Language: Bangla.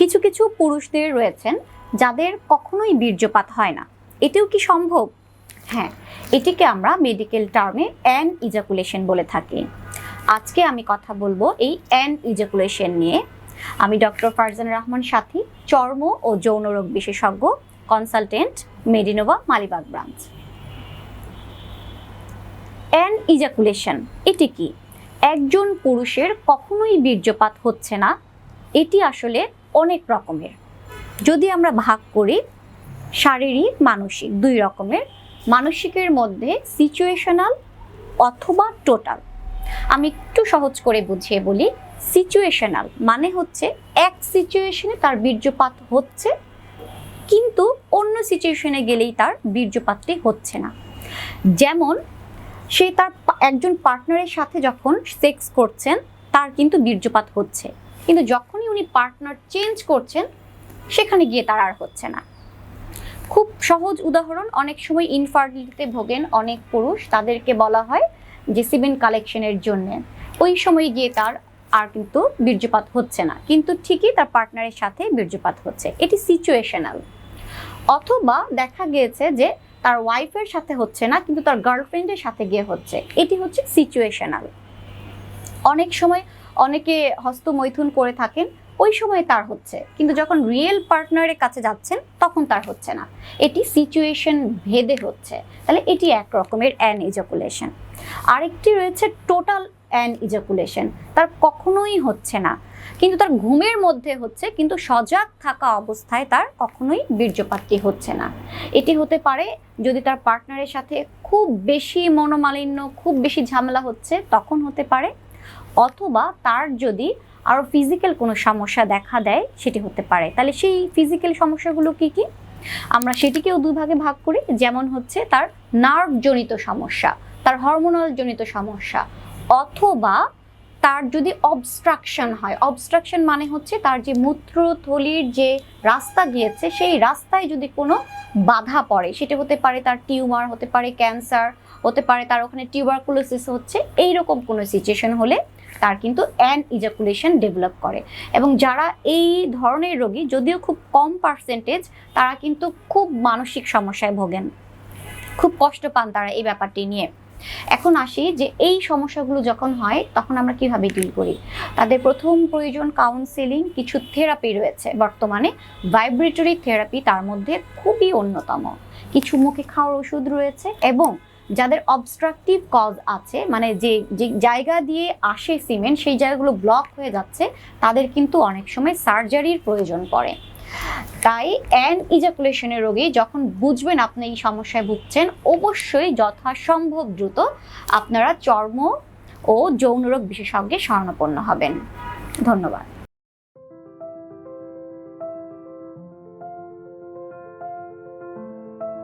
কিছু কিছু পুরুষদের রয়েছেন যাদের কখনোই বীর্যপাত হয় না। এটিও কি সম্ভব? হ্যাঁ এটিকে আমরা মেডিকেল টার্মে অ্যান ইজাকুলেশন বলে থাকি। আজকে আমি কথা বলব এই অ্যান ইজাকুলেশন নিয়ে। আমি ডক্টর ফারজান রহমান সাথী, চর্ম ও যৌন রোগ বিশেষজ্ঞ consultant Medinova, Malibagh branch anejaculation এটি কি? একজন পুরুষের কখনোই বীর্যপাত হচ্ছে না এটি আসলে অনেক রকমের। যদি আমরা ভাগ করি, শারীরিক, মানসিক দুই রকমের। মানসিকের মধ্যে সিচুয়েশনাল অথবা টোটাল আমি একটু সহজ করে বুঝিয়ে বলি সিচুয়েশনাল মানে হচ্ছে এক সিচুয়েশনে তার বীর্যপাত হচ্ছে, কিন্তু অন্য সিচুয়েশনে গেলেই তার বীর্যপাতটি হচ্ছে না। যেমন, সে তার একজন পার্টনারের সাথে যখন সেক্স করছেন, তার কিন্তু বীর্যপাত হচ্ছে। কিন্তু যখনই উনি পার্টনার চেঞ্জ করছেন, সেখানে গিয়ে তার আর হচ্ছে না। খুব সহজ উদাহরণ, অনেক সময় ইনফার্টিলিটিতে ভোগেন অনেক পুরুষ, তাদেরকে বলা হয় যে সিমেন্ট কালেকশনের জন্য। ওই সময় গিয়ে তার আর কিন্তু বীর্যপাত হচ্ছে না। কিন্তু ঠিকই তার পার্টনারের সাথে বীর্যপাত হচ্ছে। এটি সিচুয়েশনাল অথবা দেখা গিয়েছে যে তার ওয়াইফের সাথে হচ্ছে না, কিন্তু তার গার্লফ্রেন্ডের সাথে গিয়ে হচ্ছে। এটি হচ্ছে সিচুয়েশনাল অনেক সময় অনেকে হস্তমৈথুন করে থাকেন ওই সময় তার হচ্ছে। কিন্তু যখন রিয়েল পার্টনারের কাছে যাচ্ছেন, তখন তার হচ্ছে না। এটি সিচুয়েশন ভেদে হচ্ছে। তাহলে এটি এক রকমের অ্যান ইজাকুলেশন আরেকটি রয়েছে টোটাল অ্যান ইজাকুলেশন তার কখনোই হচ্ছে না। কিন্তু তার ঘুমের মধ্যে হচ্ছে, কিন্তু সজাগ থাকা অবস্থায় তার কখনোই বীর্যপাতটি হচ্ছে না। এটি হতে পারে যদি তার পার্টনারের সাথে খুব বেশি মনোমালিন্য, খুব বেশি ঝামেলা হচ্ছে, তখন হতে পারে। অথবা তার যদি আরও ফিজিক্যাল কোনো সমস্যা দেখা দেয়, সেটি হতে পারে। তাহলে সেই ফিজিক্যাল সমস্যাগুলো কি কি? আমরা সেটিকেও দুই ভাগে ভাগ করি। যেমন হচ্ছে তার নার্ভজনিত সমস্যা, তার হরমোনাল জনিত সমস্যা, অথবা তার যদি অবস্ট্রাকশন হয় অবস্ট্রাকশন মানে হচ্ছে তার যে মূত্রথলির যে রাস্তা গিয়েছে, সেই রাস্তায় যদি কোনো বাধা পড়ে, সেটা হতে পারে তার টিউমার, হতে পারে ক্যান্সার, হতে পারে তার ওখানে টিউবারকুলোসিস হচ্ছে এই রকম কোনো সিচুয়েশন হলে তার কিন্তু অ্যান ইজাকুলেশন ডেভেলপ করে। এবং যারা এই ধরনের রোগী, যদিও খুব কম পার্সেন্টেজ তারা কিন্তু খুব মানসিক সমস্যায় ভোগেন। খুব কষ্ট পান তারা এই ব্যাপারটি নিয়ে। এখন আসি যে এই সমস্যাগুলো যখন হয়, তখন আমরা কীভাবে ডিল করি? তাদের প্রথম প্রয়োজন কাউন্সেলিং কিছু থেরাপি রয়েছে। বর্তমানে ভাইব্রেটরি থেরাপি তার মধ্যে খুবই অন্যতম। কিছু মুখে খাওয়ার ওষুধ রয়েছে এবং যাদের অবস্ট্রাকটিভ কজ আছে মানে যে যে জায়গা দিয়ে আসে সিমেন্ট, সেই জায়গাগুলো ব্লক হয়ে যাচ্ছে, তাদের কিন্তু অনেক সময় সার্জারির প্রয়োজন পড়ে। তাই অ্যান ইজাকুলেশনের রোগী যখন বুঝবেন আপনি এই সমস্যায় ভুগছেন, অবশ্যই যথাসম্ভব দ্রুত আপনারা চর্ম ও যৌন রোগ বিশেষজ্ঞে শরণাপন্ন হবেন। ধন্যবাদ।